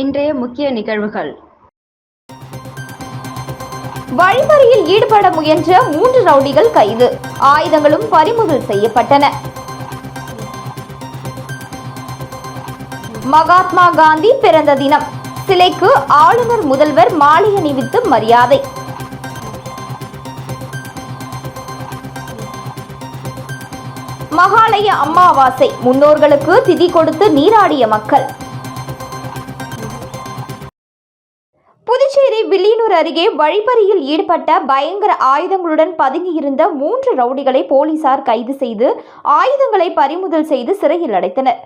இன்றைய முக்கிய நிகழ்வுகள். வழிமறியில் ஈடுபட முயன்ற மூன்று ரவுடிகள் கைது. ஆயுதங்களும் பறிமுதல் செய்யப்பட்டன. மகாத்மா காந்தி பிறந்த தினம். சிலைக்கு ஆளுநர் முதல்வர் மாலை அணிவித்து மரியாதை. மகாலய அமாவாசை. முன்னோர்களுக்கு திதி கொடுத்து நீராடிய மக்கள். அருகே வழிப்பறியில் ஈடுபட்ட பயங்கர ஆயுதங்களுடன் பதுங்கியிருந்த மூன்று ரவுடிகளை போலீசார் கைது செய்து ஆயுதங்களை பறிமுதல் செய்து சிறையில் அடைத்தனர்.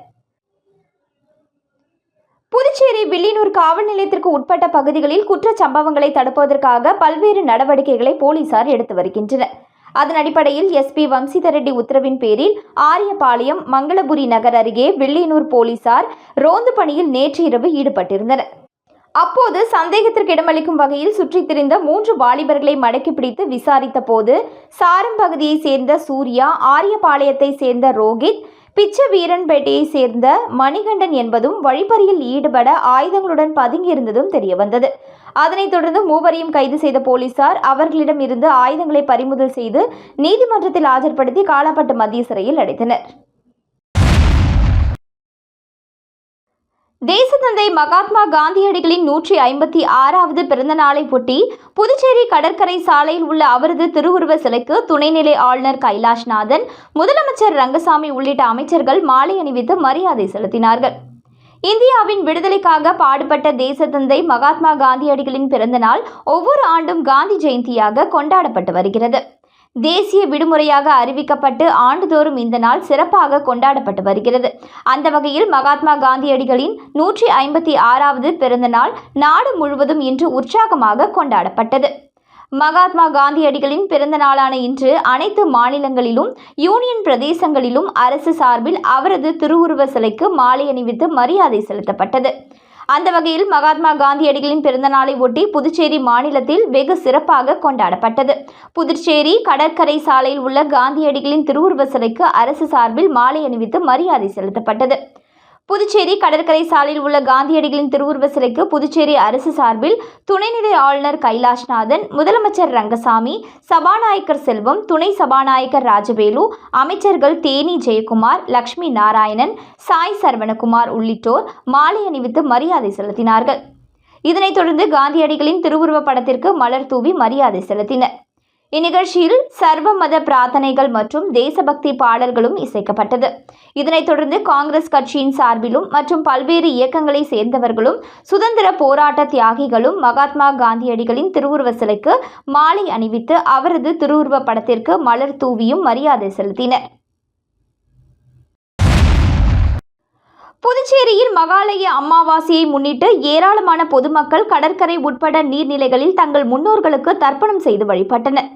புதுச்சேரி வில்லியனூர் காவல் நிலையத்திற்கு உட்பட்ட பகுதிகளில் குற்றச் சம்பவங்களை தடுப்பதற்காக பல்வேறு நடவடிக்கைகளை போலீசார் எடுத்து வருகின்றனர். அதன் அடிப்படையில் எஸ்பி வம்சிதர் ரெட்டி உத்தரவின் பேரில் ஆரியபாளையம் மங்களபுரி நகர் அருகே வில்லியனூர் போலீசார் ரோந்து பணியில் நேற்று இரவு ஈடுபட்டிருந்தனர். அப்போது சந்தேகத்திற்கு இடமளிக்கும் வகையில் சுற்றித் திரிந்த மூன்று வாலிபர்களை மடக்கி பிடித்து விசாரித்த போது சாரம் பகுதியைச் சேர்ந்த சூர்யா ஆரியபாளையத்தைச் சேர்ந்த ரோஹித் பிச்ச வீரன்பேட்டையை சேர்ந்த மணிகண்டன் என்பதும் வழிபறியில் ஈடுபட ஆயுதங்களுடன் பதுங்கியிருந்ததும் தெரியவந்தது. அதனைத் தொடர்ந்து மூவரையும் கைது செய்த போலீசார் அவர்களிடம் இருந்து ஆயுதங்களை பறிமுதல் செய்து நீதிமன்றத்தில் ஆஜர்படுத்தி காலாப்பட்டு மத்திய சிறையில் அடைத்தனர். தேசத்தந்தை மகாத்மா காந்தியடிகளின் நூற்றி ஐம்பத்தி ஆறாவது பிறந்த நாளை ஒட்டி புதுச்சேரி கடற்கரை சாலையில் உள்ள அவரது திருவுருவ சிலைக்கு துணைநிலை ஆளுநர் கைலாஷ்நாதன் முதலமைச்சர் ரங்கசாமி உள்ளிட்ட அமைச்சர்கள் மாலை அணிவித்து மரியாதை செலுத்தினார்கள். இந்தியாவின் விடுதலைக்காக பாடுபட்ட தேசத்தந்தை மகாத்மா காந்தியடிகளின் பிறந்தநாள் ஒவ்வொரு ஆண்டும் காந்தி ஜெயந்தியாக கொண்டாடப்பட்டு வருகிறது. தேசிய விடுமுறையாக அறிவிக்கப்பட்டு ஆண்டுதோறும் இந்த நாள் சிறப்பாக கொண்டாடப்பட்டு வருகிறது. அந்த வகையில் மகாத்மா காந்தியடிகளின் நூற்றி ஐம்பத்தி ஆறாவது பிறந்த நாள் நாடு முழுவதும் இன்று உற்சாகமாக கொண்டாடப்பட்டது. மகாத்மா காந்தியடிகளின் பிறந்த நாளான இன்று அனைத்து மாநிலங்களிலும் யூனியன் பிரதேசங்களிலும் அரசு சார்பில் அவரது திருவுருவ சிலைக்கு மாலை அணிவித்து மரியாதை செலுத்தப்பட்டது. அந்த வகையில் மகாத்மா காந்தியடிகளின் பிறந்த நாளை ஒட்டி புதுச்சேரி மாநிலத்தில் வெகு சிறப்பாக கொண்டாடப்பட்டது. புதுச்சேரி கடற்கரை சாலையில் உள்ள காந்தியடிகளின் திருவுருவ சிலைக்கு அரசு சார்பில் மாலை அணிவித்து மரியாதை செலுத்தப்பட்டது. புதுச்சேரி கடற்கரை சாலையில் உள்ள காந்தியடிகளின் திருவுருவ சிலைக்கு புதுச்சேரி அரசு சார்பில் துணைநிலை ஆளுநர் கைலாஷ்நாதன் முதலமைச்சர் ரங்கசாமி சபாநாயகர் செல்வம் துணை சபாநாயகர் ராஜவேலு அமைச்சர்கள் தேனி ஜெயக்குமார் லக்ஷ்மி நாராயணன் சாய் சரவணகுமார் உள்ளிட்டோர் மாலை அணிவித்து மரியாதை செலுத்தினார்கள். இதனைத் தொடர்ந்து காந்தியடிகளின் திருவுருவ படத்திற்கு மலர் தூவி மரியாதை செலுத்தினர். இந்நிகழ்ச்சியில் சர்வ மத பிரார்த்தனைகள் மற்றும் தேசபக்தி பாடல்களும் இசைக்கப்பட்டது. இதனைத் தொடர்ந்து காங்கிரஸ் கட்சியின் சார்பிலும் மற்றும் பல்வேறு இயக்கங்களை சேர்ந்தவர்களும் சுதந்திர போராட்ட தியாகிகளும் மகாத்மா காந்தியடிகளின் திருவுருவ சிலைக்கு மாலை அணிவித்து அவரது திருவுருவ படத்திற்கு மலர் தூவியும் மரியாதை செலுத்தினர். புதுச்சேரியில் மகாலய அமாவாசையை முன்னிட்டு ஏராளமான பொதுமக்கள் கடற்கரை உட்பட நீர்நிலைகளில் தங்கள் முன்னோர்களுக்கு தர்ப்பணம் செய்து வழிபட்டனர்.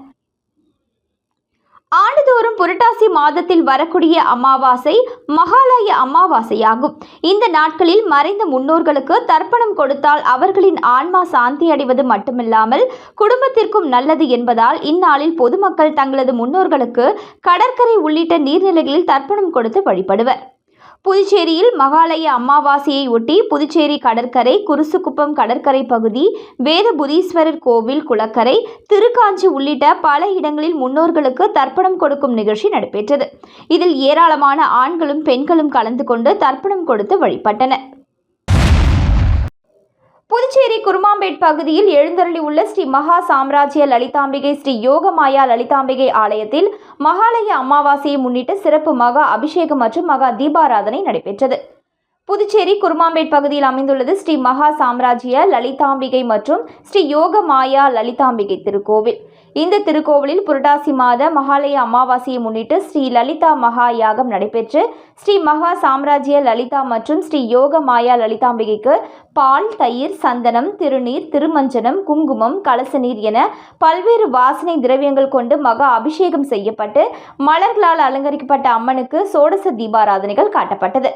ஆண்டுதோறும் புரட்டாசி மாதத்தில் வரக்கூடிய அமாவாசை மகாலய அமாவாசையாகும். இந்த நாட்களில் மறைந்த முன்னோர்களுக்கு தர்ப்பணம் கொடுத்தால் அவர்களின் ஆன்மா சாந்தி அடைவது மட்டுமில்லாமல் குடும்பத்திற்கும் நல்லது என்பதால் இந்நாளில் பொதுமக்கள் தங்களது முன்னோர்களுக்கு கடற்கரை உள்ளிட்ட நீர்நிலைகளில் தர்ப்பணம் கொடுத்து வழிபடுவர். புதுச்சேரியில் மகாலய அமாவாசையை ஒட்டி புதுச்சேரி கடற்கரை குருசுக்குப்பம் கடற்கரை பகுதி வேதபுதீஸ்வரர் கோவில் குளக்கரை திருக்காஞ்சி உள்ளிட்ட பல இடங்களில் முன்னோர்களுக்கு தர்ப்பணம் கொடுக்கும் நிகழ்ச்சி நடைபெற்றது. இதில் ஏராளமான ஆண்களும் பெண்களும் கலந்து கொண்டு தர்ப்பணம் கொடுத்து வழிபட்டனர். புதுச்சேரி குருமாம்பேட் பகுதியில் எழுந்தருளி உள்ள ஸ்ரீ மகா சாம்ராஜ்ய லலிதாம்பிகை ஸ்ரீ யோகமாயா லலிதாம்பிகை ஆலயத்தில் மகாலய அமாவாசையை முன்னிட்டு சிறப்பு மகா அபிஷேகம் மற்றும் மகா தீபாராதனை நடைபெற்றது. புதுச்சேரி குருமாம்பேட் பகுதியில் அமைந்துள்ளது ஸ்ரீ மகா சாம்ராஜ்ய லலிதாம்பிகை மற்றும் ஸ்ரீ யோக மாயா லலிதாம்பிகை திருக்கோவில். இந்த திருக்கோவிலில் புரட்டாசி மாத மகாலய அமாவாசையை முன்னிட்டு ஸ்ரீ லலிதா மகா யாகம் நடைபெற்று ஸ்ரீ மகா சாம்ராஜ்ய லலிதா மற்றும் ஸ்ரீ யோக மாயா லலிதாம்பிகைக்கு பால் தயிர் சந்தனம் திருநீர் திருமஞ்சனம் குங்குமம் கலச நீர் என பல்வேறு வாசனை திரவியங்கள் கொண்டு மகா அபிஷேகம் செய்யப்பட்டு மலர்களால் அலங்கரிக்கப்பட்ட அம்மனுக்கு சோடச தீபாராதனைகள் காட்டப்பட்டது.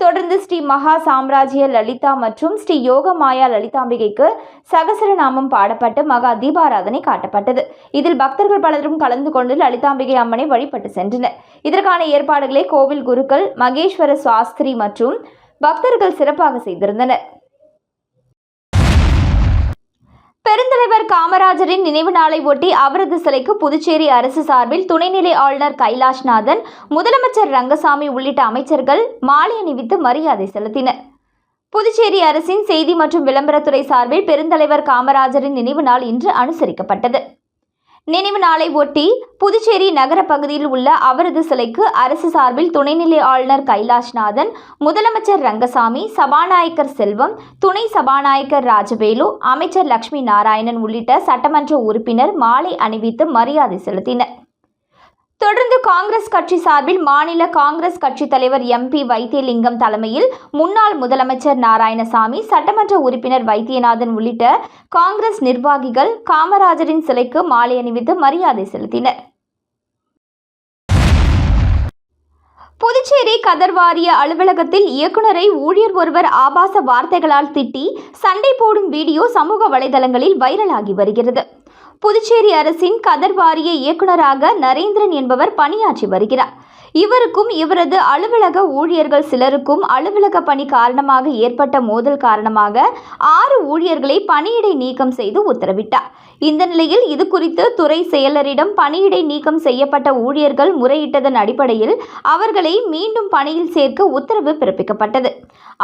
தொடர்ந்து ஸ்ரீ மகா சாம்ராஜ்ய லலிதா மற்றும் ஸ்ரீ யோக மாயா லலிதாம்பிகைக்கு சகசரநாமம் பாடப்பட்டு மகா தீபாராதனை காட்டப்பட்டது. இதில் பக்தர்கள் பலரும் கலந்து கொண்டு லலிதாம்பிகை அம்மனை வழிபட்டு சென்றனர். இதற்கான ஏற்பாடுகளை கோவில் குருக்கள் மகேஸ்வர சாஸ்திரி மற்றும் பக்தர்கள் சிறப்பாக செய்திருந்தனர். பெருந்தலைவர் காமராஜரின் நினைவு நாளை ஒட்டி அவரது சிலைக்கு புதுச்சேரி அரசு சார்பில் துணைநிலை ஆளுநர் கைலாஷ்நாதன் முதலமைச்சர் ரங்கசாமி உள்ளிட்ட அமைச்சர்கள் மாலை அணிவித்து மரியாதை செலுத்தினர். புதுச்சேரி அரசின் செய்தி மற்றும் விளம்பரத்துறை சார்பில் பெருந்தலைவர் காமராஜரின் நினைவு நாள் இன்று அனுசரிக்கப்பட்டது. நினைவு நாளை ஒட்டி புதுச்சேரி நகர பகுதியில் உள்ள அவரது சிலைக்கு அரசு சார்பில் துணைநிலை ஆளுநர் கைலாஷ்நாதன் முதலமைச்சர் ரங்கசாமி சபாநாயகர் செல்வம் துணை சபாநாயகர் ராஜவேலு அமைச்சர் லட்சுமி நாராயணன் உள்ளிட்ட சட்டமன்ற உறுப்பினர் மாலை அணிவித்து மரியாதை செலுத்தினர். தொடர்ந்து காங்கிரஸ் கட்சி சார்பில் மாநில காங்கிரஸ் கட்சி தலைவர் எம்பி வைத்தியலிங்கம் தலைமையில் முன்னாள் முதலமைச்சர் நாராயணசாமி சட்டமன்ற உறுப்பினர் வைத்தியநாதன் உள்ளிட்ட காங்கிரஸ் நிர்வாகிகள் காமராஜரின் சிலைக்கு மாலை அணிவித்து மரியாதை செலுத்தினர். புதுச்சேரி கதர் வாரிய அலுவலகத்தில் இயக்குனரை ஊழியர் ஒருவர் ஆபாச வார்த்தைகளால் திட்டி சண்டை போடும் வீடியோ சமூக வலைதளங்களில் வைரலாகி வருகிறது. புதுச்சேரி அரசின் கதர் வாரிய இயக்குனராக நரேந்திரன் என்பவர் பணியாற்றி வருகிறார். இவருக்கும் இவரது அலுவலக ஊழியர்கள் சிலருக்கும் அலுவலக பணி காரணமாக ஏற்பட்ட மோதல் காரணமாக ஆறு ஊழியர்களை பணியிடை நீக்கம் செய்து உத்தரவிட்டார். இந்த நிலையில் இது குறித்து துறை செயலரிடம் பணியிடை நீக்கம் செய்யப்பட்ட ஊழியர்கள் முறையிட்டதன் அடிப்படையில் அவர்களை மீண்டும் பணியில் சேர்க்க உத்தரவு பிறப்பிக்கப்பட்டது.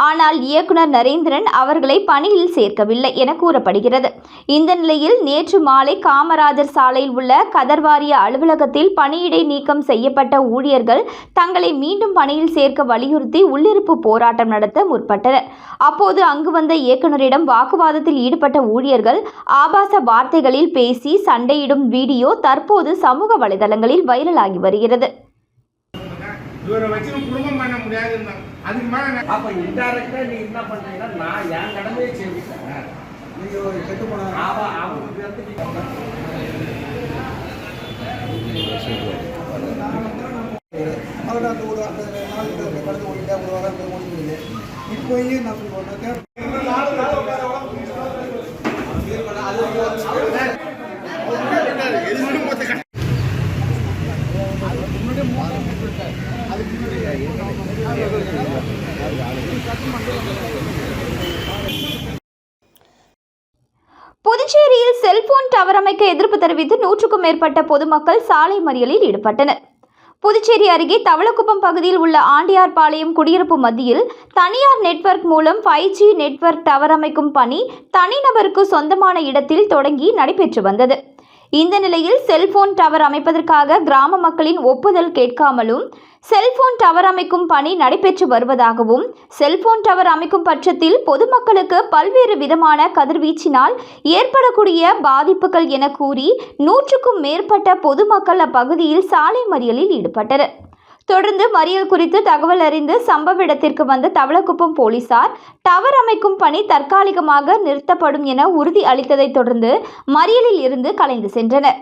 ஆனால் இயக்குனர் நரேந்திரன் அவர்களை பணியில் சேர்க்கவில்லை என கூறப்படுகிறது. இந்த நிலையில் நேற்று மாலை காமராஜர் சாலையில் உள்ள கதர்வாரிய அலுவலகத்தில் பணியிடை நீக்கம் செய்யப்பட்ட ஊழியர்கள் தங்களை மீண்டும் பணியில் சேர்க்க வலியுறுத்தி உள்ளிருப்பு போராட்டம் நடத்த முற்பட்டனர். அப்போது அங்கு வந்த இயக்குனரிடம் வாக்குவாதத்தில் ஈடுபட்ட ஊழியர்கள் ஆபாச வார்த்தைகளில் பேசி சண்டையிடும் வீடியோ தற்போது சமூக வலைதளங்களில் வைரலாகி வருகிறது. இவரை வச்சு குடும்பம் பண்ண முடியாது அதுக்கு மேல நான் அப்ப இன்டைரக்டா நீ என்ன பண்றீங்கன்னா நான் என் கடமையை செஞ்சுட்டேன் நீங்க ஒரு கெட்டு போன அவ அவங்களுக்கு வந்து நீ அவர் அந்த ஒரு அந்த நாள் கடந்து ஓடிட்டா ஒரு வாரம் அந்த ஓடி முடியுது இப்போ ஏன் நான் சொல்லுவேன் புதுச்சேரியில் செல்போன் டவர் அமைக்க எதிர்ப்பு தெரிவித்து நூற்றுக்கும் மேற்பட்ட பொதுமக்கள் சாலை மறியலில் ஈடுபட்டனர். புதுச்சேரி அருகே தவளக்குப்பம் பகுதியில் உள்ள ஆண்டியார்பாளையம் குடியிருப்பு மத்தியில் தனியார் நெட்வொர்க் மூலம் ஃபைவ் ஜி நெட்வொர்க் டவர் அமைக்கும் பணி தனிநபருக்கு சொந்தமான இடத்தில் தொடங்கி நடைபெற்று வந்தது. இந்த நிலையில் செல்போன் டவர் அமைப்பதற்காக கிராம மக்களின் ஒப்புதல் கேட்காமலும் செல்போன் டவர் அமைக்கும் பணி நடைபெற்று வருவதாகவும் செல்போன் டவர் அமைக்கும் பட்சத்தில் பொதுமக்களுக்கு பல்வேறு விதமான கதிர்வீச்சினால் ஏற்படக்கூடிய பாதிப்புகள் என கூறி நூற்றுக்கும் மேற்பட்ட பொதுமக்கள் அப்பகுதியில் சாலை மறியலில் ஈடுபட்டனர். தொடர்ந்து மறியல் குறித்து தகவல் அறிந்து சம்பவ இடத்திற்கு வந்த தவளக்குப்பம் போலீசார் டவர் அமைக்கும் பணி தற்காலிகமாக நிறுத்தப்படும் என உறுதி அளித்ததைத் தொடர்ந்து மறியலில் இருந்து கலைந்து சென்றனர்.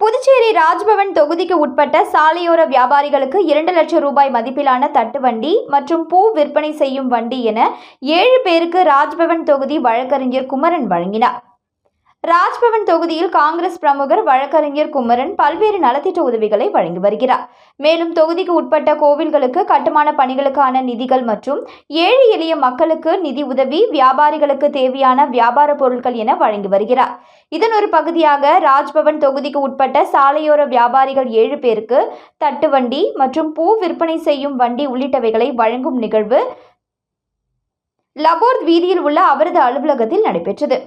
புதுச்சேரி ராஜ்பவன் தொகுதிக்கு உட்பட்ட சாலையோர வியாபாரிகளுக்கு இரண்டு லட்சம் ரூபாய் மதிப்பிலான தட்டு வண்டி மற்றும் பூ விற்பனை செய்யும் வண்டி என ஏழு பேருக்கு ராஜ்பவன் தொகுதி வழக்கறிஞர் குமரன் வழங்கினார். ராஜ்பவன் தொகுதியில் காங்கிரஸ் பிரமுகர் வழக்கறிஞர் குமரன் பல்வேறு நலத்திட்ட உதவிகளை வழங்கி வருகிறார். மேலும் தொகுதிக்கு உட்பட்ட கோவில்களுக்கு கட்டுமான பணிகளுக்கான நிதிகள் மற்றும் ஏழை எளிய மக்களுக்கு நிதி உதவி வியாபாரிகளுக்கு தேவையான வியாபார பொருட்கள் என வழங்கி வருகிறார். இதன் ஒரு பகுதியாக ராஜ்பவன் தொகுதிக்கு உட்பட்ட சாலையோர வியாபாரிகள் ஏழு பேருக்கு தட்டு வண்டி மற்றும் பூ விற்பனை செய்யும் வண்டி உள்ளிட்டவைகளை வழங்கும் நிகழ்வு லபோர்த் வீதியில் உள்ள அவரது அலுவலகத்தில் நடைபெற்றது.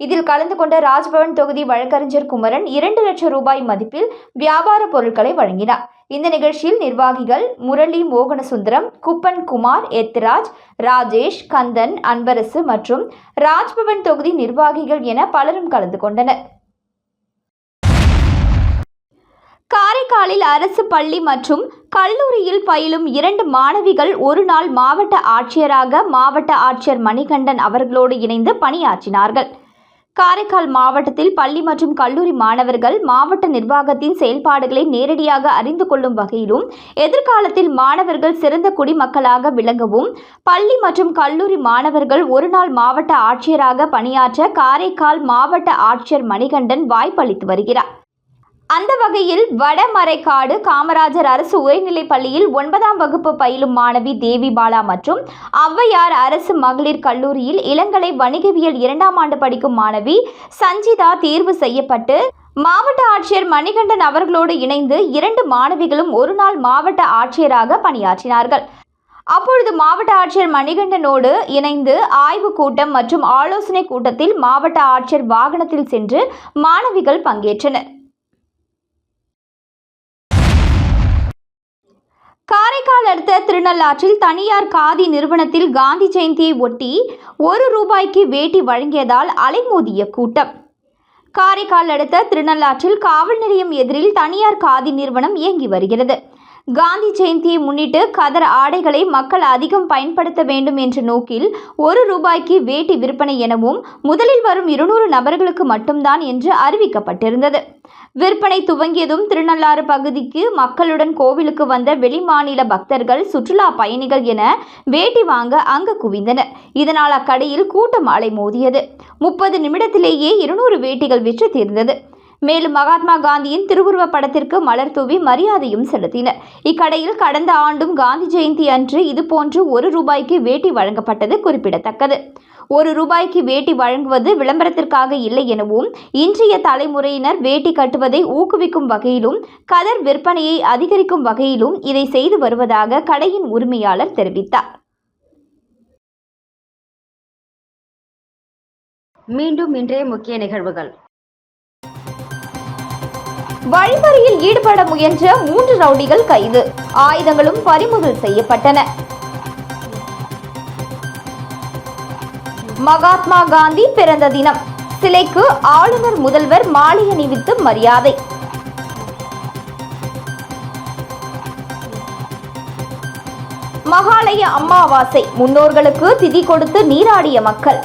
இதில் கலந்து கொண்ட ராஜ்பவன் தொகுதி வழக்கறிஞர் குமரன் இரண்டு லட்சம் ரூபாய் மதிப்பில் வியாபார பொருட்களை வழங்கினார். இந்த நிகழ்ச்சியில் நிர்வாகிகள் முரளி மோகனசுந்தரம் குப்பன் குமார் எத்ராஜ் ராஜேஷ் கந்தன் அன்பரசு மற்றும் ராஜ்பவன் தொகுதி நிர்வாகிகள் என பலரும் கலந்து கொண்டனர். காரைக்காலில் அரசு பள்ளி மற்றும் கல்லூரியில் பயிலும் இரண்டு மாணவிகள் ஒரு நாள் மாவட்ட ஆட்சியராக மாவட்ட ஆட்சியர் மணிகண்டன் அவர்களோடு இணைந்து பணியாற்றினார்கள். காரைக்கால் மாவட்டத்தில் பள்ளி மற்றும் கல்லூரி மாணவர்கள் மாவட்ட நிர்வாகத்தின் செயல்பாடுகளை நேரடியாக அறிந்து கொள்ளும் வகையிலும் எதிர்காலத்தில் மாணவர்கள் சிறந்த குடிமக்களாக விளங்கவும் பள்ளி மற்றும் கல்லூரி மாணவர்கள் ஒருநாள் மாவட்ட ஆட்சியராக பணியாற்ற காரைக்கால் மாவட்ட ஆட்சியர் மணிகண்டன் வாய்ப்பளித்து வருகிறார். அந்த வகையில் வடமரைக்காடு காமராஜர் அரசு உயர்நிலைப் பள்ளியில் ஒன்பதாம் வகுப்பு பயிலும் மாணவி தேவி பாலா மற்றும் ஔவையார் அரசு மகளிர் கல்லூரியில் இளங்கலை வணிகவியல் இரண்டாம் ஆண்டு படிக்கும் மாணவி சஞ்சிதா தேர்வு செய்யப்பட்டு மாவட்ட ஆட்சியர் மணிகண்டன் அவர்களோடு இணைந்து இரண்டு மாணவிகளும் ஒரு நாள் மாவட்ட ஆட்சியராக பணியாற்றினார்கள். அப்பொழுது மாவட்ட ஆட்சியர் மணிகண்டனோடு இணைந்து ஆய்வுக் கூட்டம் மற்றும் ஆலோசனை கூட்டத்தில் மாவட்ட ஆட்சியர் வாகனத்தில் சென்று மாணவிகள் பங்கேற்றனர். காரைக்கால் அடுத்த திருநள்ளாற்றில் தனியார் காதி நிறுவனத்தில் காந்தி ஜெயந்தியை ஒட்டி ஒரு ரூபாய்க்கு வேட்டி வழங்கியதால் அலைமோதிய கூட்டம். காரைக்கால் அடுத்த திருநள்ளாற்றில் காவல் நிலையம் எதிரில் தனியார் காதி நிறுவனம் இயங்கி வருகிறது. காந்தி ஜெயந்தியை முன்னிட்டு கதர் ஆடைகளை மக்கள் அதிகம் பயன்படுத்த வேண்டும் என்ற நோக்கில் ஒரு ரூபாய்க்கு வேட்டி விற்பனை எனவும் முதலில் வரும் இருநூறு நபர்களுக்கு மட்டும்தான் என்று அறிவிக்கப்பட்டிருந்தது. விற்பனை துவங்கியதும் திருநள்ளாறு பகுதிக்கு மக்களுடன் கோவிலுக்கு வந்த வெளிமாநில பக்தர்கள் சுற்றுலா பயணிகள் என வேட்டி வாங்க அங்கு குவிந்தனர். இதனால் அக்கடையில் கூட்டம் அலைமோதியது முப்பது நிமிடத்திலேயே இருநூறு வேட்டிகள் விற்று தீர்ந்தது. மேலும் மகாத்மா காந்தியின் திருவுருவ படத்திற்கு மலர் தூவி மரியாதையும் செலுத்தினர். இக்கடையில் கடந்த ஆண்டும் காந்தி ஜெயந்தி அன்று இதுபோன்று ஒரு ரூபாய்க்கு வேட்டி வழங்கப்பட்டது குறிப்பிடத்தக்கது. ஒரு ரூபாய்க்கு வேட்டி வழங்குவது விளம்பரத்திற்காக இல்லை எனவும் இன்றைய தலைமுறையினர் வேட்டி கட்டுவதை ஊக்குவிக்கும் வகையிலும் கதர் விற்பனையை அதிகரிக்கும் வகையிலும் இதை செய்து வருவதாக கடையின் உரிமையாளர் தெரிவித்தார். மீண்டும் இன்றைய முக்கிய நிகழ்வுகள். வழிமுறையில் ஈடுபட முயன்ற மூன்று ரவுடிகள் கைது. ஆயுதங்களும் பறிமுதல் செய்யப்பட்டன. மகாத்மா காந்தி பிறந்த தினம். சிலைக்கு ஆளுநர் முதல்வர் மாலை அணிவித்து மரியாதை. மகாலய அமாவாசை. முன்னோர்களுக்கு திதி கொடுத்து நீராடிய மக்கள்.